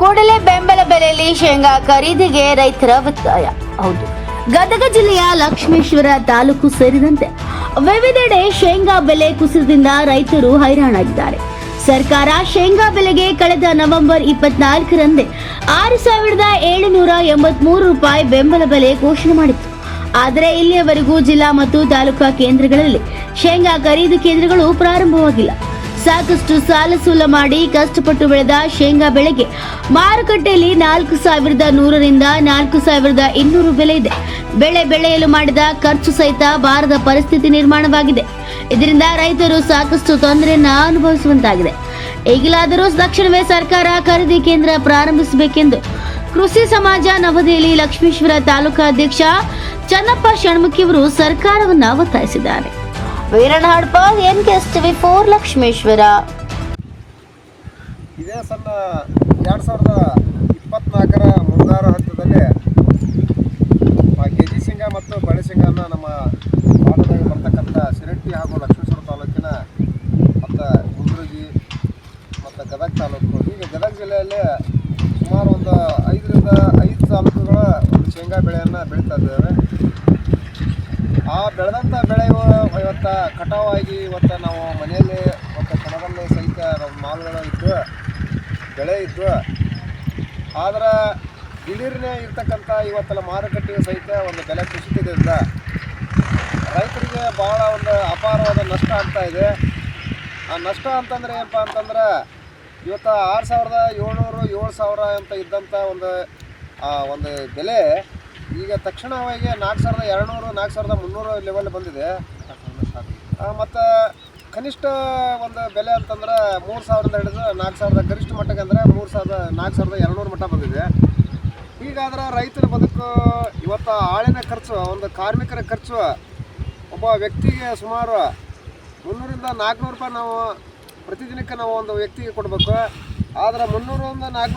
ಕೂಡಲೇ ಬೆಂಬಲ ಬೆಲೆಯಲ್ಲಿ ಶೇಂಗಾ ಖರೀದಿಗೆ ರೈತರ ಒತ್ತಾಯ. ಹೌದು. ಗದಗ ಜಿಲ್ಲೆಯ ಲಕ್ಷ್ಮೇಶ್ವರ ತಾಲೂಕು ಸೇರಿದಂತೆ ವಿವಿಧೆಡೆ ಶೇಂಗಾ ಬೆಲೆ ಕುಸಿತದಿಂದ ರೈತರು ಹೈರಾಣಾಗಿದ್ದಾರೆ. ಸರ್ಕಾರ ಶೇಂಗಾ ಬೆಲೆಗೆ ಕಳೆದ ನವೆಂಬರ್ ಇಪ್ಪತ್ನಾಲ್ಕರಂದೇ ಆರು ಸಾವಿರದ ಏಳುನೂರ ಎಂಬತ್ಮೂರು ರೂಪಾಯಿ ಬೆಂಬಲ ಬೆಲೆ ಘೋಷಣೆ ಮಾಡಿತ್ತು. ಆದರೆ ಇಲ್ಲಿಯವರೆಗೂ ಜಿಲ್ಲಾ ಮತ್ತು ತಾಲೂಕಾ ಕೇಂದ್ರಗಳಲ್ಲಿ ಶೇಂಗಾ ಖರೀದಿ ಕೇಂದ್ರಗಳು ಪ್ರಾರಂಭವಾಗಿಲ್ಲ. ಸಾಕಷ್ಟು ಸಾಲ ಸೂಲ ಮಾಡಿ ಕಷ್ಟಪಟ್ಟು ಬೆಳೆದ ಶೇಂಗಾ ಬೆಳೆಗೆ ಮಾರುಕಟ್ಟೆಯಲ್ಲಿ ನಾಲ್ಕು ಸಾವಿರದ ನೂರರಿಂದ ನಾಲ್ಕು ಸಾವಿರದ ಇನ್ನೂರು ಬೆಲೆ ಇದೆ. ಬೆಳೆ ಬೆಳೆಯಲು ಮಾಡಿದ ಖರ್ಚು ಸಹಿತ ಬಾರದ ಪರಿಸ್ಥಿತಿ ನಿರ್ಮಾಣವಾಗಿದೆ. ಇದರಿಂದ ರೈತರು ಸಾಕಷ್ಟು ತೊಂದರೆಯನ್ನು ಅನುಭವಿಸುವಂತಾಗಿದೆ. ಈಗಲಾದರೂ ತಕ್ಷಣವೇ ಸರ್ಕಾರ ಖರೀದಿ ಕೇಂದ್ರ ಪ್ರಾರಂಭಿಸಬೇಕೆಂದು ಕೃಷಿ ಸಮಾಜ ನವದೆಹಲಿ ಲಕ್ಷ್ಮೇಶ್ವರ ತಾಲೂಕಾ ಅಧ್ಯಕ್ಷ ಚನ್ನಪ್ಪ ಷಣ್ಮುಖಿಯವರು ಸರ್ಕಾರವನ್ನು ಒತ್ತಾಯಿಸಿದ್ದಾರೆ. Veeranna Pal N TV four Lakshmeshwar. ಇದೇ ಸಣ್ಣ ಎರಡು ಸಾವಿರದ ಇಪ್ಪತ್ನಾಲ್ಕರ ಮುಂಗಾರು ಹಂತದಲ್ಲಿ ಕೆಜಿ ಸಿಂಗ ಮತ್ತು ಬಳೆ ಸಿಂಗನ್ನ ನಮ್ಮ ಭಾಗದಾಗ ಬರ್ತಕ್ಕಂಥ ಶಿರಟ್ಟಿ ಹಾಗೂ ಲಕ್ಷ್ಮೇಶ್ವರ ತಾಲೂಕಿನ ಮತ್ತು ಗುಂಡ್ರಗಿ ಮತ್ತು ಗದಗ ತಾಲೂಕು. ಈಗ ಗದಗ ಜಿಲ್ಲೆಯಲ್ಲಿ ಸುಮಾರು ಒಂದು ಐದರಿಂದ ಐದು ತಾಲೂಕುಗಳ ಶೇಂಗಾ ಬೆಳೆಯನ್ನು ಬೆಳೀತಾ ಇದ್ದೇವೆ. ಆ ಬೆಳೆದಂಥ ಬೆಳೆ ಇವ- ಇವತ್ತು ಕಟಾವಾಗಿ ಇವತ್ತು ನಾವು ಮನೆಯಲ್ಲಿ ಮತ್ತು ಕಣದಲ್ಲಿ ಸಹಿತ ನಮ್ಮ ಮಾಲ್ಗಳು ಇದ್ದು, ಬೆಳೆ ಇದ್ದು, ಆದ್ರೆ ದಿಢೀರ್ನೇ ಇರ್ತಕ್ಕಂಥ ಇವತ್ತೆಲ್ಲ ಮಾರುಕಟ್ಟೆಗೆ ಸಹಿತ ಒಂದು ಬೆಲೆ ಕುಸಿತದಿಂದ ರೈತರಿಗೆ ಭಾಳ ಒಂದು ಅಪಾರವಾದ ನಷ್ಟ ಆಗ್ತಾ ಇದೆ. ಆ ನಷ್ಟ ಅಂತಂದ್ರೆ ಏನಪ್ಪ ಅಂತಂದ್ರೆ, ಇವತ್ತು ಆರು ಸಾವಿರದ ಏಳ್ನೂರು, ಏಳು ಸಾವಿರ ಅಂತ ಇದ್ದಂಥ ಒಂದು, ಆ ಒಂದು ಬೆಲೆ ಈಗ ತಕ್ಷಣವಾಗಿ ನಾಲ್ಕು ಸಾವಿರದ ಎರಡುನೂರು, ನಾಲ್ಕು ಸಾವಿರದ ಮುನ್ನೂರು ಲೆವೆಲ್ ಬಂದಿದೆ. ಮತ್ತು ಕನಿಷ್ಠ ಒಂದು ಬೆಲೆ ಅಂತಂದ್ರೆ ಮೂರು ಸಾವಿರದ ಹಿಡಿದು ನಾಲ್ಕು ಸಾವಿರದ ಗರಿಷ್ಠ ಮಟ್ಟಕ್ಕೆ ಅಂದರೆ ಮೂರು ಸಾವಿರದ ನಾಲ್ಕು ಸಾವಿರದ ಎರಡುನೂರು ಮಟ್ಟ ಬಂದಿದೆ. ಹೀಗಾದ್ರೆ ರೈತರ ಬದುಕು ಇವತ್ತು ಆಳಿನ ಖರ್ಚು ಒಂದು ಕಾರ್ಮಿಕರ ಖರ್ಚು ಒಬ್ಬ ವ್ಯಕ್ತಿಗೆ ಸುಮಾರು ಮುನ್ನೂರಿಂದ ನಾಲ್ಕುನೂರು ರೂಪಾಯಿ ನಾವು ಪ್ರತಿದಿನಕ್ಕೆ ನಾವು ಒಂದು ವ್ಯಕ್ತಿಗೆ ಕೊಡಬೇಕು. ಆದರೆ ಮುನ್ನೂರಿಂದ ನಾಲ್ಕುನೂರು